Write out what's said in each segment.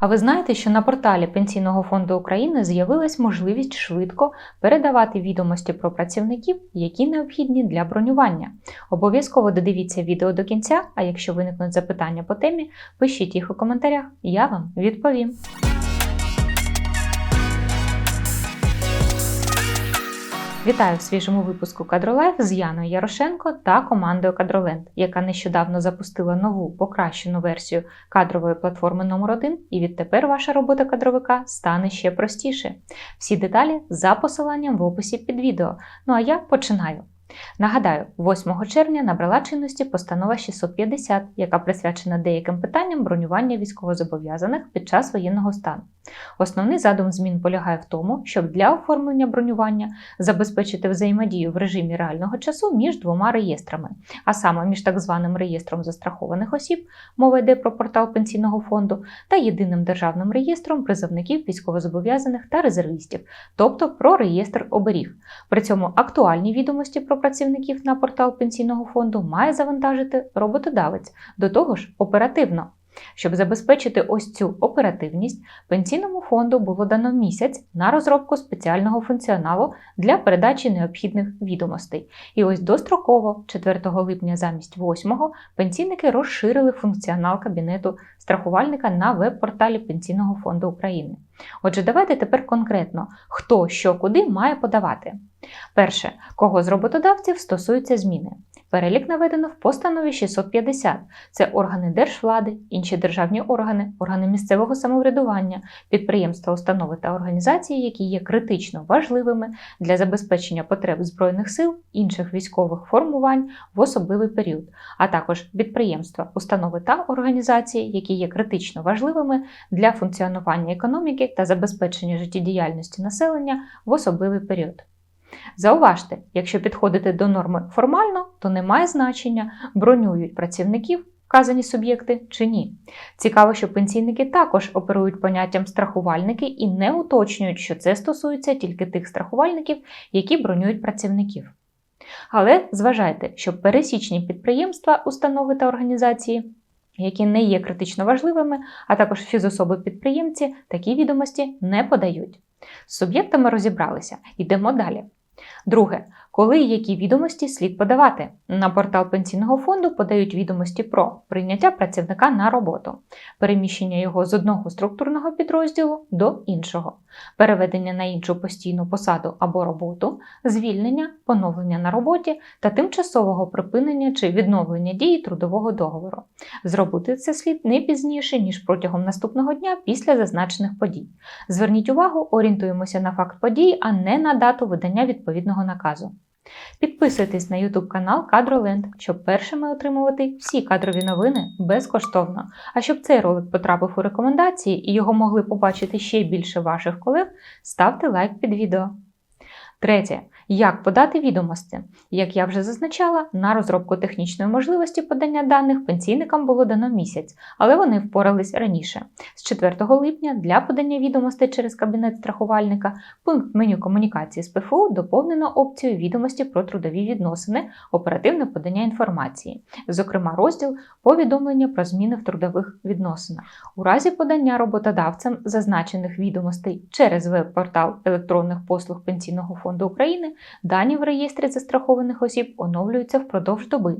А ви знаєте, що на порталі Пенсійного фонду України з'явилась можливість швидко передавати відомості про працівників, які необхідні для бронювання. Обов'язково додивіться відео до кінця, а якщо виникнуть запитання по темі, пишіть їх у коментарях, я вам відповім. Вітаю в свіжому випуску Кадролайф з Яною Ярошенко та командою Кадроленд, яка нещодавно запустила нову покращену версію кадрової платформи номер 1 і відтепер ваша робота кадровика стане ще простіше. Всі деталі за посиланням в описі під відео. Ну а я починаю. Нагадаю, 8 червня набрала чинності постанова 650, яка присвячена деяким питанням бронювання військовозобов'язаних під час воєнного стану. Основний задум змін полягає в тому, щоб для оформлення бронювання забезпечити взаємодію в режимі реального часу між двома реєстрами, а саме між так званим реєстром застрахованих осіб, мова йде про портал пенсійного фонду, та єдиним державним реєстром призовників військовозобов'язаних та резервістів, тобто про реєстр оберіг. При цьому актуальні відомості про працівників на портал пенсійного фонду має завантажити роботодавець, до того ж оперативно. Щоб забезпечити ось цю оперативність, пенсійному фонду було дано місяць на розробку спеціального функціоналу для передачі необхідних відомостей. І ось достроково, 4 липня замість 8, пенсійники розширили функціонал кабінету страхувальника на веб-порталі Пенсійного фонду України. Отже, давайте тепер конкретно, хто що куди має подавати. Перше, кого з роботодавців стосуються зміни. Перелік наведено в постанові 650. Це органи держвлади, інші державні органи, органи місцевого самоврядування, підприємства, установи та організації, які є критично важливими для забезпечення потреб Збройних сил, інших військових формувань в особливий період, а також підприємства, установи та організації, які є критично важливими для функціонування економіки та забезпечення життєдіяльності населення в особливий період. Зауважте, якщо підходити до норми формально, то не має значення, бронюють працівників вказані суб'єкти чи ні. Цікаво, що пенсійники також оперують поняттям страхувальники і не уточнюють, що це стосується тільки тих страхувальників, які бронюють працівників. Але зважайте, що пересічні підприємства, установи та організації, які не є критично важливими, а також фізособи-підприємці, такі відомості не подають. З суб'єктами розібралися. Йдемо далі. Друге, коли і які відомості слід подавати. На портал пенсійного фонду подають відомості про прийняття працівника на роботу, переміщення його з одного структурного підрозділу до іншого, переведення на іншу постійну посаду або роботу, звільнення, поновлення на роботі та тимчасового припинення чи відновлення дії трудового договору. Зробити це слід не пізніше, ніж протягом наступного дня після зазначених подій. Зверніть увагу, орієнтуємося на факт подій, а не на дату видання відповідного наказу. Підписуйтесь на YouTube канал Кадроленд, щоб першими отримувати всі кадрові новини безкоштовно. А щоб цей ролик потрапив у рекомендації і його могли побачити ще більше ваших колег, ставте лайк під відео. Третє. Як подати відомості? Як я вже зазначала, на розробку технічної можливості подання даних пенсійникам було дано місяць, але вони впорались раніше. З 4 липня для подання відомостей через кабінет страхувальника пункт меню комунікації з ПФУ доповнено опцією відомості про трудові відносини, оперативне подання інформації, зокрема, розділ повідомлення про зміни в трудових відносинах. У разі подання роботодавцям зазначених відомостей через веб-портал електронних послуг Пенсійного фонду України. Дані в реєстрі застрахованих осіб оновлюються впродовж доби.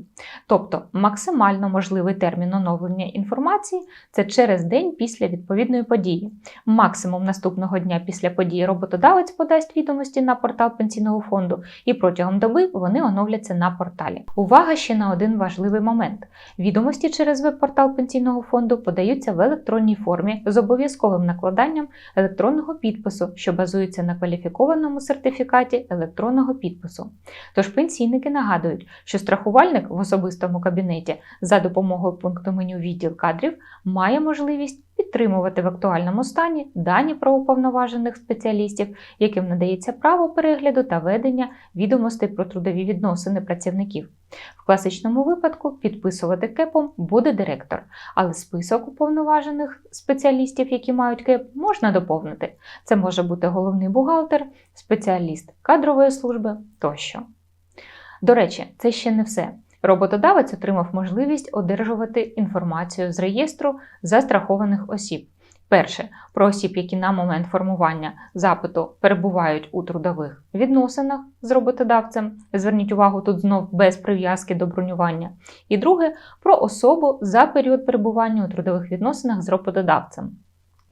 Тобто максимально можливий термін оновлення інформації це через день після відповідної події. Максимум наступного дня після події роботодавець подасть відомості на портал пенсійного фонду, і протягом доби вони оновляться на порталі. Увага ще на один важливий момент: відомості через веб-портал пенсійного фонду подаються в електронній формі з обов'язковим накладанням електронного підпису, що базується на кваліфікованому сертифікаті електронного підпису. Тож пенсійники нагадують, що страхувальник в особистому кабінеті за допомогою пункту меню відділ кадрів має можливість підтримувати в актуальному стані дані про уповноважених спеціалістів, яким надається право перегляду та ведення відомостей про трудові відносини працівників. В класичному випадку підписувати кепом буде директор, але список уповноважених спеціалістів, які мають кеп, можна доповнити. Це може бути головний бухгалтер, спеціаліст кадрової служби тощо. До речі, це ще не все. Роботодавець отримав можливість одержувати інформацію з реєстру застрахованих осіб. Перше про осіб, які на момент формування запиту перебувають у трудових відносинах з роботодавцем. Зверніть увагу тут знов без прив'язки до бронювання. І друге про особу за період перебування у трудових відносинах з роботодавцем.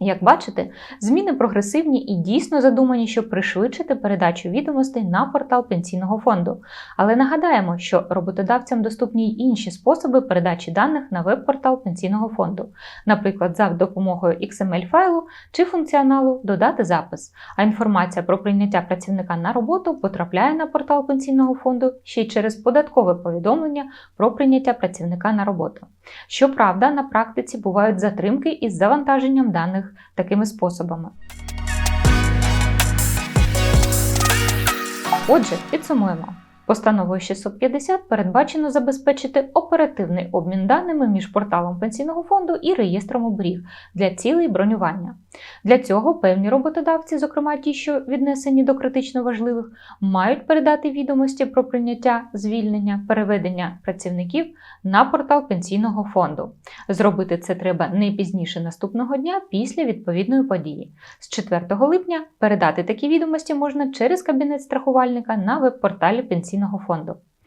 Як бачите, зміни прогресивні і дійсно задумані, щоб пришвидшити передачу відомостей на портал пенсійного фонду. Але нагадаємо, що роботодавцям доступні й інші способи передачі даних на веб-портал пенсійного фонду, наприклад, за допомогою XML-файлу чи функціоналу Додати запис. А інформація про прийняття працівника на роботу потрапляє на портал пенсійного фонду ще й через податкове повідомлення про прийняття працівника на роботу. Щоправда, на практиці бувають затримки із завантаженням даних такими способами. Отже, підсумуємо. Постановою 650 передбачено забезпечити оперативний обмін даними між порталом пенсійного фонду і реєстром оберіг для цілей бронювання. Для цього певні роботодавці, зокрема ті, що віднесені до критично важливих, мають передати відомості про прийняття звільнення, переведення працівників на портал пенсійного фонду. Зробити це треба не пізніше наступного дня після відповідної події. З 4 липня передати такі відомості можна через кабінет страхувальника на веб-порталі пенсійного фонду.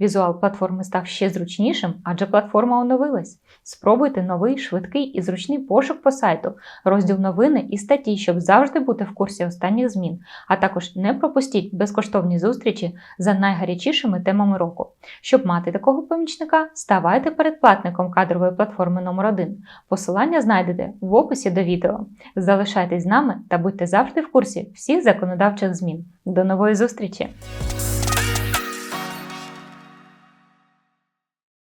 Візуал платформи став ще зручнішим, адже платформа оновилась. Спробуйте новий, швидкий і зручний пошук по сайту, розділ новини і статті, щоб завжди бути в курсі останніх змін. А також не пропустіть безкоштовні зустрічі за найгарячішими темами року. Щоб мати такого помічника, ставайте передплатником кадрової платформи номер 1 Посилання знайдете в описі до відео. Залишайтесь з нами та будьте завжди в курсі всіх законодавчих змін. До нової зустрічі!